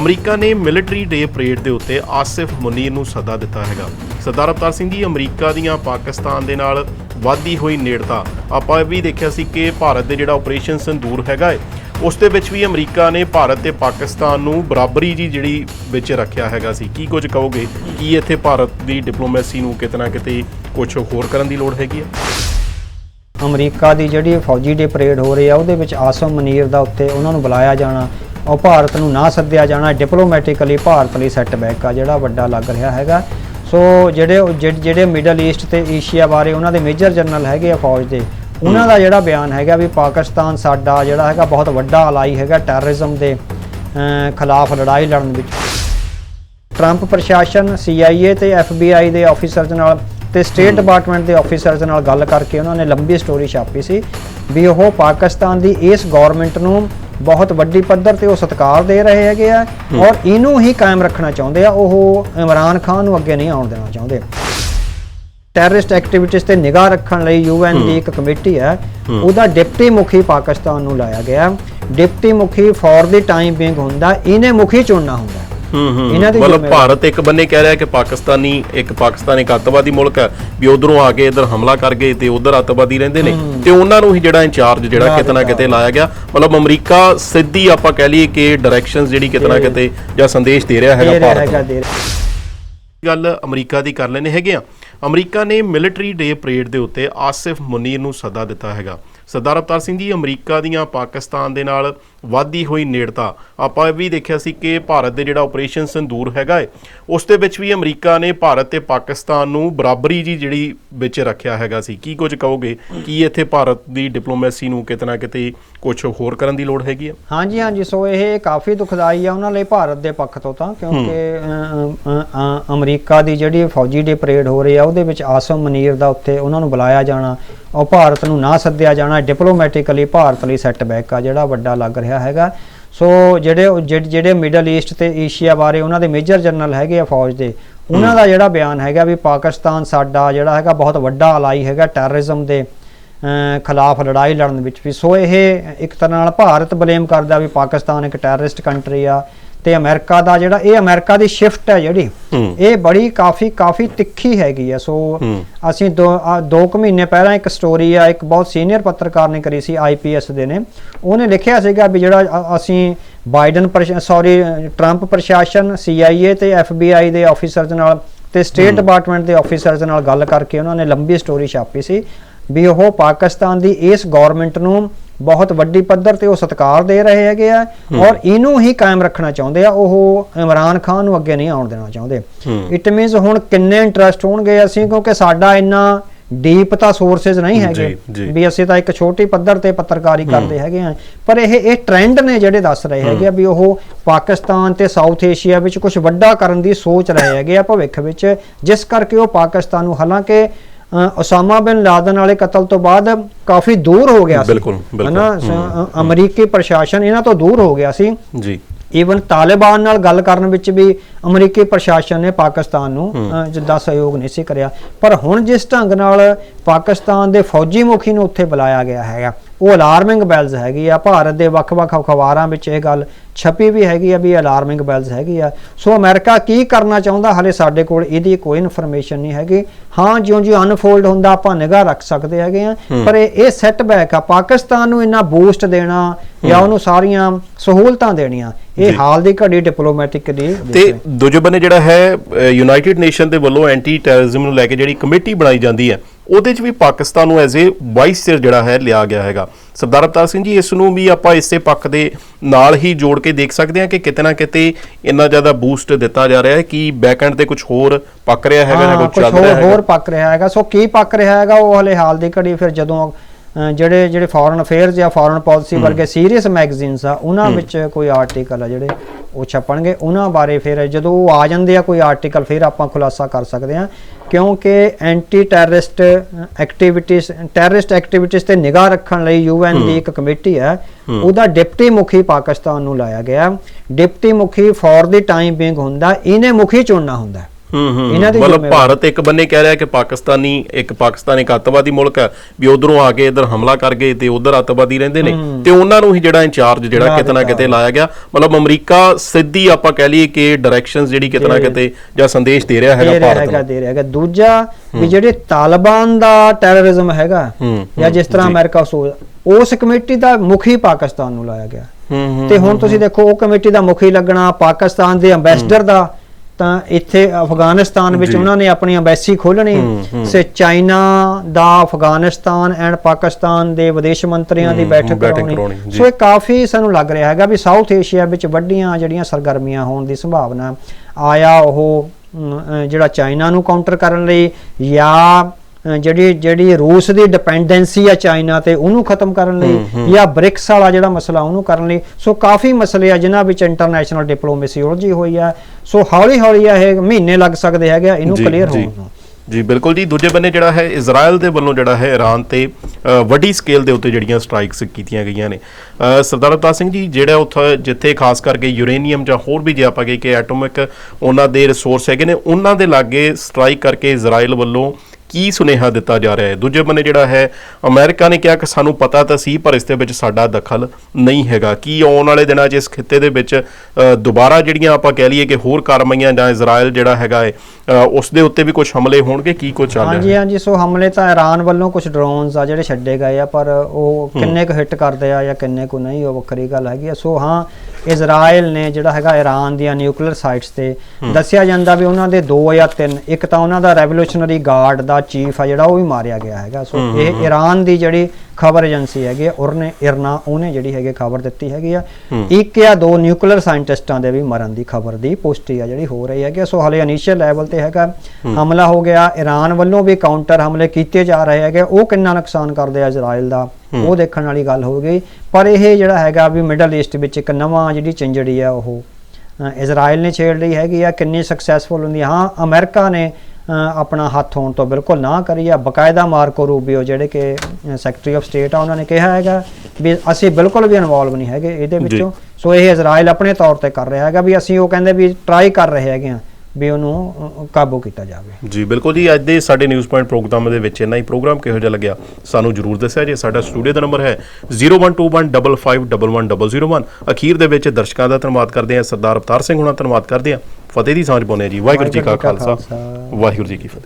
America ਨੇ military ਡੇ parade ਦੇ ਉੱਤੇ ਆਸਿਫ ਮੁਨੀਰ ਨੂੰ ਸੱਦਾ ਦਿੱਤਾ ਹੈਗਾ। ਸਰਦਾਰ ਅਵਤਾਰ ਸਿੰਘ ਜੀ, ਅਮਰੀਕਾ ਦੀਆਂ ਪਾਕਿਸਤਾਨ ਦੇ ਨਾਲ ਵਾਧੀ ਹੋਈ ਨੇੜਤਾ। ਆਪਾਂ ਇਹ ਵੀ ਦੇਖਿਆ ਸੀ ਕਿ ਭਾਰਤ ਦੇ ਜਿਹੜਾ ਆਪਰੇਸ਼ਨ ਸੰਦੂਰ ਹੈਗਾ ਏ, ਉਸ ਦੇ ਵਿੱਚ ਵੀ ਅਮਰੀਕਾ ਨੇ ਭਾਰਤ ਤੇ ਪਾਕਿਸਤਾਨ ਨੂੰ ਬਰਾਬਰੀ ਜੀ ਜਿਹੜੀ ਵਿੱਚ ਰੱਖਿਆ ਹੈਗਾ ਸੀ। ਕੀ ਕੁਝ ਕਹੋਗੇ? ਕੀ ਇੱਥੇ ਭਾਰਤ ਦੀ ਡਿਪਲੋਮੇਸੀ ਨੂੰ ਕਿਤਨਾ ਕਿਤੇ ਕੁਝ ਹੋਰ ਕਰਨ ਦੀ ਲੋੜ ਹੈਗੀ ਹੈ ਅਮਰੀਕਾ ਦੀ ਜਿਹੜੀ ਫੌਜੀ ਡੇ ਪਰੇਡ ਹੋ ਰਹੀ ਆ, ਉਹਦੇ ਵਿੱਚ ਆਸਮ ਮਨੀਰ ਦਾ ਉੱਤੇ ਉਹਨਾਂ ਨੂੰ ਬੁਲਾਇਆ ਜਾਣਾ ਉਹ ਭਾਰਤ ਨੂੰ ਨਾ ਸੱਦਿਆ ਜਾਣਾ ਡਿਪਲੋਮੈਟਿਕਲੀ ਭਾਰਤ ਲਈ ਸੈਟਬੈਕ ਆ ਜਿਹੜਾ ਵੱਡਾ ਲੱਗ ਰਿਹਾ ਹੈਗਾ। ਸੋ ਜਿਹੜੇ ਜਿਹੜੇ ਮਿਡਲ ਈਸਟ ਤੇ ਏਸ਼ੀਆ ਬਾਰੇ ਉਹਨਾਂ ਦੇ ਮੇਜਰ ਜਨਰਲ ਹੈਗੇ ਆ ਫੌਜ ਦੇ ਉਹਨਾਂ ਦਾ ਜਿਹੜਾ ਬਿਆਨ ਹੈਗਾ ਵੀ ਪਾਕਿਸਤਾਨ ਸਾਡਾ ਜਿਹੜਾ ਹੈਗਾ ਬਹੁਤ ਵੱਡਾ ਅਲਾਈ ਹੈਗਾ ਟੈਰਰਿਜ਼ਮ ਦੇ ਖਿਲਾਫ ਲੜਾਈ ਲੜਨ ਵਿੱਚ। ਟਰੰਪ ਪ੍ਰਸ਼ਾਸਨ CIA ਤੇ FBI ਦੇ ਆਫੀਸਰਸ ਨਾਲ ਤੇ ਸਟੇਟ ਡਿਪਾਰਟਮੈਂਟ ਦੇ ਆਫੀਸਰਸ ਨਾਲ ਗੱਲ ਕਰਕੇ ਉਹਨਾਂ ਨੇ ਲੰਬੀ ਸਟੋਰੀ ਛਾਪੀ ਸੀ ਵੀ ਉਹ ਪਾਕਿਸਤਾਨ ਦੀ ਇਸ ਗਵਰਨਮੈਂਟ ਨੂੰ ਬਹੁਤ ਵੱਡੀ ਪੱਧਰ ਤੇ ਉਹ ਸਤਿਕਾਰ ਦੇ ਰਹੇ ਹੈਗੇ ਆ ਔਰ ਇਹਨੂੰ ਹੀ ਕਾਇਮ ਰੱਖਣਾ ਚਾਹੁੰਦੇ ਆ। ਉਹ ਇਮਰਾਨ ਖਾਨ ਨੂੰ ਅੱਗੇ ਨਹੀਂ ਆਉਣ ਦੇਣਾ ਚਾਹੁੰਦੇ। ਟੈਰਰਿਸਟ ਐਕਟੀਵਿਟੀਜ਼ ਤੇ ਨਿਗਾਹ ਰੱਖਣ ਲਈ ਯੂਐਨ ਦੀ ਇੱਕ ਕਮੇਟੀ ਹੈ। ਉਹਦਾ ਡਿਪਟੀ ਮੁਖੀ ਪਾਕਿਸਤਾਨ ਨੂੰ ਲਾਇਆ ਗਿਆ। ਡਿਪਟੀ ਮੁਖੀ ਫॉर ਦੀ ਟਾਈਮ ਬੀਇੰਗ ਹੁੰਦਾ। ਇਹਨੇ ਮੁਖੀ ਚੁਣਨਾ ਹੁੰਦਾ। ਹੂੰ ਹੂੰ ਇਹਨਾਂ ਦੀ ਮਤਲਬ ਭਾਰਤ ਇੱਕ ਬੰਨੇ ਕਹਿ ਰਿਹਾ ਕਿ ਪਾਕਿਸਤਾਨੀ ਇੱਕ ਪਾਕਿਸਤਾਨੀ ਅੱਤਵਾਦੀ ਮੁਲਕ ਹੈ ਵੀ ਉਧਰੋਂ ਆ ਕੇ ਇਧਰ ਹਮਲਾ ਕਰ ਗਏ ਤੇ ਉਧਰ ਅੱਤਵਾਦੀ ਰਹਿੰਦੇ ਨੇ। ਤੇ ਉਹਨਾਂ ਨੂੰ ਹੀ ਜਿਹੜਾ ਇੰਚਾਰਜ ਜਿਹੜਾ ਲਾ ਕਿਤੇ ਲਾਇਆ ਗਿਆ। ਮਤਲਬ ਅਮਰੀਕਾ ਸਿੱਧੀ ਆਪਾਂ ਕਹਿ ਲਈਏ ਕਿ ਡਾਇਰੈਕਸ਼ਨਸ ਜਿਹੜੀ ਕਿਤੇ ਨਾ ਦੇ- ਕਿਤੇ ਜਾਂ ਸੰਦੇਸ਼ ਦੇ ਰਿਹਾ ਹੈਗਾ ਭਾਰਤ ਨੂੰ। ਗੱਲ ਅਮਰੀਕਾ ਦੀ ਕਰ ਲੈਨੇ ਹੈਗੇ ਆ। ਅਮਰੀਕਾ ਨੇ ਮਿਲਟਰੀ ਡੇ ਪਰੇਡ ਦੇ ਉੱਤੇ ਆਸਿਫ ਮੁਨੀਰ ਨੂੰ ਸੱਦਾ ਦਿੱਤਾ ਹੈਗਾ। ਸਰਦਾਰ ਅਵਤਾਰ ਸਿੰਘ ਜੀ ਅਮਰੀਕਾ ਦੀਆਂ ਪਾਕਿਸਤਾਨ ਦੇ ਨਾਲ ਵਾਧੀ ਹੋਈ ਨੇੜਤਾ। ਆਪਾਂ ਇਹ ਵੀ ਦੇਖਿਆ ਸੀ ਕਿ ਭਾਰਤ ਦੇ ਜਿਹੜਾ ਆਪਰੇਸ਼ਨ ਸੰਦੂਰ ਹੈਗਾ ਏ ਉਸ ਦੇ ਵਿੱਚ ਵੀ ਅਮਰੀਕਾ ਨੇ ਭਾਰਤ ਤੇ ਪਾਕਿਸਤਾਨ ਨੂੰ ਬਰਾਬਰੀ ਜੀ ਜਿਹੜੀ ਵਿੱਚ ਰੱਖਿਆ ਹੈਗਾ ਸੀ। ਕੀ ਕੁਝ ਕਹੋਗੇ? ਕੀ ਇੱਥੇ ਭਾਰਤ ਦੀ ਡਿਪਲੋਮੇਸੀ ਨੂੰ ਕਿਤਨਾ ਕਿਤੇ ਕੁਝ ਹੋਰ ਕਰਨ ਦੀ ਲੋੜ ਹੈਗੀ ਹੈ ਹਾਂਜੀ ਹਾਂਜੀ। ਸੋ ਇਹ ਕਾਫੀ ਦੁਖਦਾਈ ਆ ਉਹਨਾਂ ਲਈ ਭਾਰਤ ਦੇ ਪੱਖ ਤੋਂ ਤਾਂ ਕਿਉਂਕਿ ਅਮਰੀਕਾ ਦੀ ਜਿਹੜੀ ਫੌਜੀ ਡੇ ਪਰੇਡ ਹੋ ਰਹੀ ਆ ਉਹਦੇ ਵਿੱਚ ਆਸਮ ਮਨੀਰ ਦਾ ਉੱਤੇ ਉਹਨਾਂ ਨੂੰ ਬੁਲਾਇਆ ਜਾਣਾ। ਉਹ ਭਾਰਤ ਨੂੰ ਨਾ ਸੱਦਿਆ ਜਾਣਾ ਡਿਪਲੋਮੈਟਿਕਲੀ ਭਾਰਤ ਲਈ ਸੈਟਬੈਕ ਆ ਜਿਹੜਾ ਵੱਡਾ ਲੱਗ ਰਿਹਾ ਹੈਗਾ। ਸੋ ਜਿਹੜੇ ਜਿਹੜੇ ਮਿਡਲ ਈਸਟ ਤੇ ਏਸ਼ੀਆ ਬਾਰੇ ਉਹਨਾਂ ਦੇ ਮੇਜਰ ਜਨਰਲ ਹੈਗੇ ਆ ਫੌਜ ਦੇ ਉਹਨਾਂ ਦਾ ਜਿਹੜਾ ਬਿਆਨ ਹੈਗਾ ਵੀ ਪਾਕਿਸਤਾਨ ਸਾਡਾ ਜਿਹੜਾ ਹੈਗਾ ਬਹੁਤ ਵੱਡਾ ਅਲਾਈ ਹੈਗਾ ਟੈਰਰਿਜ਼ਮ ਦੇ ਖਿਲਾਫ ਲੜਾਈ ਲੜਨ ਵਿੱਚ ਵੀ। ਸੋ ਇਹ ਇੱਕ ਤਰ੍ਹਾਂ ਨਾਲ ਭਾਰਤ ਬਲੇਮ ਕਰਦਾ ਵੀ ਪਾਕਿਸਤਾਨ ਇੱਕ ਟੈਰਰਿਸਟ ਕੰਟਰੀ ਆ। ਤੇ ਅਮਰੀਕਾ ਦਾ ਜਿਹੜਾ ਇਹ ਅਮਰੀਕਾ ਦੀ ਸ਼ਿਫਟ ਹੈ ਜਿਹੜੀ ਹੂੰ। ਇਹ ਬੜੀ ਕਾਫੀ ਕਾਫੀ ਤਿੱਖੀ ਹੈਗੀ ਆ ਸੋ ਹੂੰ। ਅਸੀਂ ਦੋ ਦੋ ਕੁ ਮਹੀਨੇ ਪਹਿਲਾਂ ਇੱਕ ਸਟੋਰੀ ਆ ਇੱਕ ਬਹੁਤ ਸੀਨੀਅਰ ਪੱਤਰਕਾਰ ਨੇ ਕਰੀ ਸੀ ਆਈਪੀਐਸ ਦੇ ਨੇ ਉਹਨੇ ਲਿਖਿਆ ਸੀਗਾ ਵੀ ਜਿਹੜਾ ਅਸੀਂ ਬਾਈਡਨ ਸੌਰੀ ਟਰੰਪ ਪ੍ਰਸ਼ਾਸਨ CIA ਤੇ FBI ਦੇ ਆਫੀਸਰਸ ਨਾਲ ਤੇ ਸਟੇਟ ਡਿਪਾਰਟਮੈਂਟ ਦੇ ਆਫੀਸਰਸ ਨਾਲ ਗੱਲ ਕਰਕੇ ਉਹਨਾਂ ਨੇ ਲੰਬੀ ਸਟੋਰੀ ਛਾਪੀ ਸੀ ਵੀ ਉਹ ਪਾਕਿਸਤਾਨ ਦੀ ਇਸ ਗਵਰਨਮੈਂਟ ਨੂੰ ਬਹੁਤ ਵੱਡੀ ਪੱਧਰ ਤੇ ਉਹ ਸਤਿਕਾਰ ਦੇ ਰਹੇ ਹੈਗੇ ਆ ਔਰ ਇਹਨੂੰ ਹੀ ਕਾਇਮ ਰੱਖਣਾ ਚਾਹੁੰਦੇ ਆ ਉਹ ਇਮਰਾਨ ਖਾਨ ਨੂੰ ਅੱਗੇ ਨਹੀਂ ਆਉਣ ਦੇਣਾ ਚਾਹੁੰਦੇ। ਇਟ ਮੀਨਸ ਹੁਣ ਕਿੰਨੇ ਇੰਟਰਸਟ ਹੋਣਗੇ ਅਸੀਂ ਕਿਉਂਕਿ ਸਾਡਾ ਇੰਨਾ ਡੀਪ ਤਾਂ ਸੋਰਸਸ ਨਹੀਂ ਹੈਗੇ। ਵੀ ਅਸੀਂ ਤਾਂ ਇੱਕ ਛੋਟੀ ਪੱਧਰ ਤੇ ਪੱਤਰਕਾਰੀ ਕਰਦੇ ਹੈਗੇ ਆ। ਪਰ ਇਹ ਇਹ ਟ੍ਰੈਂਡ ਨੇ ਜਿਹੜੇ ਦੱਸ ਰਹੇ ਹੈਗੇ ਆ ਵੀ ਉਹ ਪਾਕਿਸਤਾਨ ਤੇ ਸਾਊਥ ਏਸ਼ੀਆ ਵਿੱਚ ਕੁਝ ਵੱਡਾ ਕਰਨ ਦੀ ਸੋਚ ਰਹੇ ਹੈਗੇ ਆ ਭਵਿੱਖ ਵਿੱਚ ਜਿਸ ਕਰਕੇ ਉਹ ਪਾਕਿਸਤਾਨ ਨੂੰ ਹਾਲਾਂਕਿ ਉਸਾਮਾ ਬਿਨ ਲਾਦਨ ਵਾਲੇ ਕਤਲ ਤੋਂ ਬਾਅਦ ਕਾਫੀ ਦੂਰ ਹੋ ਗਿਆ ਸੀ। ਬਿਲਕੁਲ, ਬਿਲਕੁਲ। ਹਨਾ? ਅਮਰੀਕੀ ਪ੍ਰਸ਼ਾਸਨ ਇਹਨਾਂ ਤੋਂ ਦੂਰ ਹੋ ਗਿਆ ਸੀ। ਜੀ। ਈਵਨ ਤਾਲਿਬਾਨ ਨਾਲ ਗੱਲ ਕਰਨ ਵਿੱਚ ਵੀ ਅਮਰੀਕੀ ਪ੍ਰਸ਼ਾਸਨ ਨੇ ਪਾਕਿਸਤਾਨ ਨੂੰ ਜਿੱਦਾਂ ਸਹਿਯੋਗ ਨਹੀਂ ਸੀ ਕਰਿਆ। ਪਰ ਹੁਣ ਜਿਸ ਢੰਗ ਨਾਲ ਪਾਕਿਸਤਾਨ ਦੇ ਫੌਜੀ ਮੁਖੀ ਨੂੰ ਉੱਥੇ ਬੁਲਾਇਆ ਗਿਆ ਹੈਗਾ ਉਹ ਅਲਾਰਮਿੰਗ ਬੈਲਸ ਹੈਗੀ ਆ। ਭਾਰਤ ਦੇ ਵੱਖ-ਵੱਖ ਅਖਬਾਰਾਂ ਵਿੱਚ ਇਹ ਗੱਲ ਛਪੀ ਵੀ ਹੈਗੀ ਆ ਵੀ ਅਲਾਰਮਿੰਗ ਬੈਲਸ ਹੈਗੀ ਆ। ਸੋ ਅਮਰੀਕਾ ਕੀ ਕਰਨਾ ਚਾਹੁੰਦਾ? ਹਲੇ ਸਾਡੇ ਕੋਲ ਇਹਦੀ ਕੋਈ ਇਨਫੋਰਮੇਸ਼ਨ ਨਹੀਂ ਹੈਗੀ। ਹਾਂ ਜਿਉਂ-ਜਿਉਂ ਅਨਫੋਲਡ ਹੁੰਦਾ ਆਪਾਂ ਨਿਗਾਹ ਰੱਖ ਸਕਦੇ ਹੈਗੇ ਆ। ਪਰ ਇਹ ਸੈਟਬੈਕ ਆ। ਪਾਕਿਸਤਾਨ ਨੂੰ ਇੰਨਾ ਬੂਸਟ ਦੇਣਾ ਜਾਂ ਉਹਨੂੰ ਸਾਰੀਆਂ ਸਹੂਲਤਾਂ ਦੇਣੀਆਂ ਇਹ। ਹਾਲ ਦੀ ਘੜੀ ਡਿਪਲੋਮੈਟਿਕ ਦੀ ਤੇ ਦੂਜੇ ਬੰਨੇ ਜਿਹੜਾ ਹੈ ਯੂਨਾਈਟਿਡ ਨੇਸ਼ਨ ਦੇ ਵੱਲੋਂ ਐਂਟੀ ਟੈਰਰਿਜ਼ਮ ਨੂੰ ਲੈ ਕੇ ਜਿਹੜੀ ਕਮੇਟੀ ਬਣਾਈ ਜਾਂਦੀ ਹੈ ਉਹਦੇ 'ਚ ਵੀ ਪਾਕਿਸਤਾਨ ਨੂੰ ਐਜ਼ ਏ ਵਾਈਸ ਚੇਅਰ ਜਿਹੜਾ ਹੈ ਲਿਆ ਗਿਆ ਹੈਗਾ। ਸਰਦਾਰ ਅਵਤਾਰ ਸਿੰਘ ਜੀ ਇਸ ਨੂੰ ਵੀ ਆਪਾਂ ਇਸੇ ਪੱਖ ਦੇ ਨਾਲ ਹੀ ਜੋੜ ਕੇ ਦੇਖ ਸਕਦੇ ਹਾਂ ਕਿ ਕਿਤੇ ਨਾ ਕਿਤੇ ਇੰਨਾ ਜ਼ਿਆਦਾ ਬੂਸਟ ਦਿੱਤਾ ਜਾ ਰਿਹਾ ਹੈ ਕਿ ਬੈਕਐਂਡ ਤੇ ਕੁਝ ਹੋਰ ਪੱਕ ਰਿਹਾ ਹੈਗਾ ਜਾਂ ਕੁਝ ਚੱਲ ਰਿਹਾ ਹੈਗਾ। ਹੋਰ ਪੱਕ ਰਿਹਾ ਹੈਗਾ। ਸੋ ਕੀ ਪੱਕ ਰਿਹਾ ਹੈਗਾ ਉਹ ਹਲੇ ਹਾਲ ਦੀ ਘੜੀ ਫਿਰ ਜਦੋਂ ਜਿਹੜੇ ਜਿਹੜੇ ਫੋਰਨ ਅਫੇਅਰਸ ਜਾਂ ਫੋਰਨ ਪਾਲਿਸੀ ਵਰਗੇ ਸੀਰੀਅਸ ਮੈਗਜ਼ੀਨਸ ਆ ਉਹਨਾਂ ਵਿੱਚ ਕੋਈ ਆਰਟੀਕਲ ਆ ਜਿਹੜੇ ਉਹ ਛਪਣਗੇ। ਉਹਨਾਂ ਬਾਰੇ ਫਿਰ ਜਦੋਂ ਉਹ ਆ ਜਾਂਦੇ ਆ ਕੋਈ ਆਰਟੀਕਲ ਫਿਰ ਆਪਾਂ ਖੁਲਾਸਾ ਕਰ ਸਕਦੇ ਆ ਕਿਉਂਕਿ anti terrorist activities terrorist activities ਤੇ ਨਿਗਾਹ ਰੱਖਣ ਲਈ ਯੂਐਨ ਦੀ ਇੱਕ ਕਮੇਟੀ ਹੈ। ਉਹਦਾ ਡਿਪਟੀ ਮੁਖੀ ਪਾਕਿਸਤਾਨ ਨੂੰ ਲਾਇਆ ਗਿਆ। ਡਿਪਟੀ ਮੁਖੀ ਫॉर ਦੀ ਟਾਈਮ ਬੀਇੰਗ ਹੁੰਦਾ ਇਹਨੇ ਮੁਖੀ ਚੁਣਨਾ ਹੁੰਦਾ। ਹੂੰ ਹੂੰ ਇਹਨਾਂ ਦੀ ਮਤਲਬ ਭਾਰਤ ਇੱਕ ਬੰਨੇ ਕਹਿ ਰਿਹਾ ਕਿ ਪਾਕਿਸਤਾਨੀ ਇੱਕ ਪਾਕਿਸਤਾਨ ਇੱਕ ਅੱਤਵਾਦੀ ਮੁਲਕ ਹੈ ਵੀ ਉਧਰੋਂ ਆ ਕੇ ਇਧਰ ਹਮਲਾ ਕਰ ਗਏ ਤੇ ਉਧਰ ਅੱਤਵਾਦੀ ਰਹਿੰਦੇ ਨੇ। ਤੇ ਉਹਨਾਂ ਨੂੰ ਹੀ ਜਿਹੜਾ ਇੰਚਾਰਜ ਜਿਹੜਾ ਬਣਾ ਕਿਤੇ ਲਾਇਆ ਗਿਆ। ਮਤਲਬ ਅਮਰੀਕਾ ਸਿੱਧੀ ਆਪਾਂ ਕਹਿ ਲਈਏ ਕਿ ਡਾਇਰੈਕਸ਼ਨਸ ਜਿਹੜੀ ਕਿਤੇ ਨਾ ਕਿਤੇ ਜਾਂ ਸੰਦੇਸ਼ ਦੇ ਰਿਹਾ ਹੈਗਾ ਭਾਰਤ ਨੂੰ। ਦੇ ਰਿਹਾ ਹੈਗਾ। ਦੂਜਾ ਵੀ ਜਿਹੜੇ ਤਾਲਿਬਾਨ ਦਾ ਟੈਰਰਿਜ਼ਮ ਹੈਗਾ ਜਾਂ ਜਿਸ ਤਰ੍ਹਾਂ। ਅਮਰੀਕਾ ਸੋਚ ਉਸ ਕਮੇਟੀ ਦਾ ਮੁਖੀ ਪਾਕਿਸਤਾਨ ਨੂੰ ਲਾਇਆ ਗਿਆ। ਤੇ ਹੁਣ ਤੁਸੀਂ ਦੇਖੋ ਉਹ ਕਮੇਟੀ ਦਾ ਮੁਖੀ ਲੱਗਣਾ ਪਾਕਿਸਤਾਨ ਦੇ ਐਮਬੈਸਡਰ ਦਾ। ਤਾਂ ਇੱਥੇ ਅਫਗਾਨਿਸਤਾਨ ਵਿੱਚ। ਉਹਨਾਂ ਨੇ ਆਪਣੀ ਐਮਬੈਸੀ ਖੋਲਣੀ। ਸੇ ਚਾਈਨਾ ਦਾ ਅਫਗਾਨਿਸਤਾਨ ਐਂਡ ਪਾਕਿਸਤਾਨ ਦੇ ਵਿਦੇਸ਼ ਮੰਤਰੀਆਂ ਦੀ ਬੈਠਕ ਕਰਾਉਣੀ। ਸੋ ਇਹ ਕਾਫੀ ਸਾਨੂੰ ਲੱਗ ਰਿਹਾ ਹੈਗਾ ਵੀ ਸਾਊਥ ਏਸ਼ੀਆ ਵਿੱਚ ਵੱਡੀਆਂ ਜਿਹੜੀਆਂ ਸਰਗਰਮੀਆਂ ਹੋਣ ਦੀ ਸੰਭਾਵਨਾ ਆਇਆ ਉਹ ਜਿਹੜਾ ਚਾਈਨਾ ਨੂੰ ਕਾਊਂਟਰ ਕਰਨ ਲਈ ਜਾਂ ਜਿਹੜੀ ਜਿਹੜੀ ਰੂਸ ਦੀ ਡਿਪੈਂਡੈਂਸੀ ਆ ਚਾਈਨਾ ਤੇ ਉਹਨੂੰ ਖਤਮ ਕਰਨ ਲਈ ਜਾਂ ਬ੍ਰਿਕਸ ਵਾਲਾ ਜਿਹੜਾ ਮਸਲਾ ਉਹਨੂੰ ਕਰਨ ਲਈ। ਸੋ ਕਾਫੀ ਮਸਲੇ ਆ ਜਿਨ੍ਹਾਂ ਵਿੱਚ ਇੰਟਰਨੈਸ਼ਨਲ ਡਿਪਲੋਮੇਸੀ ਉਲਝੀ ਹੋਈ ਆ। ਸੋ ਹੌਲੀ ਹੌਲੀ ਆ ਇਹ ਮਹੀਨੇ ਲੱਗ ਸਕਦੇ ਹੈਗੇ ਇਹਨੂੰ ਕਲੀਅਰ। ਹੋਣ ਨੂੰ। ਜੀ ਬਿਲਕੁਲ ਜੀ। ਦੂਜੇ ਬੰਨੇ ਜਿਹੜਾ ਹੈ ਇਜ਼ਰਾਈਲ ਦੇ ਵੱਲੋਂ ਜਿਹੜਾ ਹੈ ਇਰਾਨ ਤੇ ਵੱਡੀ ਸਕੇਲ ਦੇ ਉੱਤੇ ਜਿਹੜੀਆਂ ਸਟ੍ਰਾਈਕਸ ਕੀਤੀਆਂ ਗਈਆਂ ਨੇ। ਸਰਦਾਰ ਅਵਤਾਰ ਸਿੰਘ ਜੀ ਜਿਹੜਾ ਉੱਥੇ ਜਿੱਥੇ ਖਾਸ ਕਰਕੇ ਯੂਰੇਨੀਅਮ ਜਾਂ ਹੋਰ ਵੀ ਜੇ ਆਪਾਂ ਕਹੀਏ ਕਿ ਐਟੋਮਿਕ ਉਹਨਾਂ ਦੇ ਰਿਸੋਰਸ ਹੈਗੇ ਨੇ ਉਹਨਾਂ ਦੇ ਲਾਗੇ ਸਟ੍ਰਾਈਕ ਕਰਕੇ ਇਜ਼ਰਾਈਲ ਵੱਲੋਂ ਕੀ ਸੁਨੇਹਾ ਦਿੱਤਾ ਜਾ ਰਿਹਾ ਹੈ? ਦੂਜੇ ਬੰਨੇ ਜਿਹੜਾ ਹੈ ਅਮਰੀਕਾ ਨੇ ਕਿਹਾ ਕਿ ਸਾਨੂੰ ਪਤਾ ਤਾਂ ਸੀ ਪਰ ਇਸ ਦੇ ਵਿੱਚ ਸਾਡਾ ਦਖਲ ਨਹੀਂ ਹੈਗਾ। ਕੀ ਆਉਣ ਵਾਲੇ ਦਿਨਾਂ 'ਚ ਇਸ ਖਿੱਤੇ ਦੇ ਵਿੱਚ ਦੁਬਾਰਾ ਜਿਹੜੀਆਂ ਆਪਾਂ ਕਹਿ ਲਈਏ ਕਿ ਹੋਰ ਕਾਰਵਾਈਆਂ ਜਾਂ ਇਜ਼ਰਾਈਲ ਜਿਹੜਾ ਹੈਗਾ ਹੈ ਉਸ ਦੇ ਉੱਤੇ ਵੀ ਕੁਝ ਹਮਲੇ ਹੋਣਗੇ? ਕੀ ਕੁਝ ਚੱਲ ਰਿਹਾ ਹਾਂਜੀ ਹਾਂਜੀ ਸੋ ਹਮਲੇ ਤਾਂ ਇਰਾਨ ਵੱਲੋਂ ਕੁਝ ਡਰੋਨਸ ਆ ਜਿਹੜੇ ਛੱਡੇ ਗਏ ਆ ਪਰ ਉਹ ਕਿੰਨੇ ਕੁ ਹਿੱਟ ਕਰਦੇ ਆ ਜਾਂ ਕਿੰਨੇ ਕੁ ਨਹੀਂ ਉਹ ਵੱਖਰੀ ਗੱਲ ਹੈਗੀ ਆ। ਸੋ ਹਾਂ ਇਜ਼ਰਾਈਲ ਨੇ ਜਿਹੜਾ ਹੈਗਾ ਇਰਾਨ ਦੀਆਂ ਨਿਊਕਲੀਅਰ ਸਾਈਟਸ ਤੇ ਦੱਸਿਆ ਜਾਂਦਾ ਵੀ ਉਹਨਾਂ ਦੇ ਦੋ ਜਾਂ ਤਿੰਨ ਇੱਕ ਤਾਂ ਉਹਨਾਂ ਦਾ ਰੈਵੋਲੂਸ਼ਨਰੀ ਗਾਰਡ ਦਾ ਚੀਫ ਆ ਜਿਹੜਾ ਉਹ ਵੀ ਮਾਰਿਆ ਗਿਆ ਹੈਗਾ। ਸੋ ਇਹ ਇਰਾਨ ਦੀ ਜਿਹੜੀ ਖਬਰ ਏਜੰਸੀ ਹੈਗੀ ਆ ਉਹਨੇ ਇਰਨਾ ਉਹਨੇ ਜਿਹੜੀ ਹੈਗੀ ਖਬਰ ਦਿੱਤੀ ਹੈਗੀ ਆ। ਇੱਕ ਜਾਂ ਦੋ ਨਿਊਕਲੀਅਰ ਸਾਇੰਟਿਸਟਾਂ ਦੇ ਵੀ ਮਰਨ ਦੀ ਖਬਰ ਦੀ ਪੁਸ਼ਟੀ ਆ ਜਿਹੜੀ ਹੋ ਰਹੀ ਹੈਗੀ। ਸੋ ਹਲੇ ਇਨੀਸ਼ੀਅਲ ਲੈਵਲ ਤੇ ਹੈਗਾ। ਹਮਲਾ ਹੋ ਗਿਆ। ਇਰਾਨ ਵੱਲੋਂ ਵੀ ਕਾਊਂਟਰ ਹਮਲੇ ਕੀਤੇ ਜਾ ਰਹੇ ਹੈਗੇ। ਉਹ ਕਿੰਨਾ ਨੁਕਸਾਨ ਕਰਦੇ ਆ ਇਜ਼ਰਾਈਲ ਦਾ? ਉਹ ਦੇਖਣ ਵਾਲੀ ਗੱਲ ਹੋਵੇਗੀ ਪਰ ਇਹ ਜਿਹੜਾ ਹੈਗਾ ਵੀ ਮਿਡਲ ਈਸਟ ਵਿੱਚ ਇੱਕ ਨਵਾਂ ਜਿਹੜੀ ਚਿੰਜੜੀ ਆ ਉਹ ਇਜ਼ਰਾਈਲ ਨੇ ਛੇੜ ਲਈ ਹੈਗੀ ਆ ਕਿੰਨੀ ਸਕਸੈਸਫੁਲ ਹੁੰਦੀ। ਹਾਂ ਅਮਰੀਕਾ ਨੇ ਆਪਣਾ ਹੱਥ ਹੋਣ ਤੋਂ ਬਿਲਕੁਲ ਨਾ ਕਰੀ ਆ। ਬਕਾਇਦਾ ਮਾਰਕੋ ਰੂਬੀਓ ਜਿਹੜੇ ਕਿ ਸੈਕਟਰੀ ਆਫ ਸਟੇਟ ਆ ਉਹਨਾਂ ਨੇ ਕਿਹਾ ਹੈਗਾ ਵੀ ਅਸੀਂ ਬਿਲਕੁਲ ਵੀ ਇਨਵੋਲਵ ਨਹੀਂ ਹੈਗੇ ਇਹਦੇ। ਵਿੱਚੋਂ। ਸੋ ਇਹ ਇਜ਼ਰਾਈਲ ਆਪਣੇ ਤੌਰ ਤੇ ਕਰ ਰਿਹਾ ਹੈਗਾ ਵੀ ਅਸੀਂ ਉਹ ਕਹਿੰਦੇ ਵੀ ਟਰਾਈ ਕਰ ਰਹੇ ਹੈਗੇ ਆ। ਵੀ ਉਹਨੂੰ ਕਾਬੂ ਕੀਤਾ ਜਾਵੇ। ਜੀ ਬਿਲਕੁਲ ਜੀ। ਅੱਜ ਦੇ ਸਾਡੇ ਨਿਊਜ਼ ਪੁਆਇੰਟ ਪ੍ਰੋਗਰਾਮ ਦੇ ਵਿੱਚ ਇੰਨਾ ਹੀ ਪ੍ਰੋਗਰਾਮ ਕਿਹੋ ਜਿਹਾ ਲੱਗਿਆ ਸਾਨੂੰ ਜਰੂਰ ਦੱਸਿਆ ਜੇ। ਸਾਡਾ ਸਟੂਡੀਓ ਦਾ ਨੰਬਰ ਹੈ 0121551101 ਅਖੀਰ ਦੇ ਵਿੱਚ ਦਰਸ਼ਕਾਂ ਦਾ ਧੰਨਵਾਦ ਕਰਦੇ ਹਾਂ। ਸਰਦਾਰ ਅਵਤਾਰ ਸਿੰਘ ਹੁਣਾਂ ਧੰਨਵਾਦ ਕਰਦੇ ਹਾਂ। ਫਤਿਹ ਦੀ ਸਾਂਝ ਪਾਉਂਦੇ ਹਾਂ ਜੀ ਵਾਹਿਗੁਰੂ ਜੀ ਕਾ ਖਾਲਸਾ। ਵਾਹਿਗੁਰੂ ਜੀ ਕੀ ਫਤਿਹ।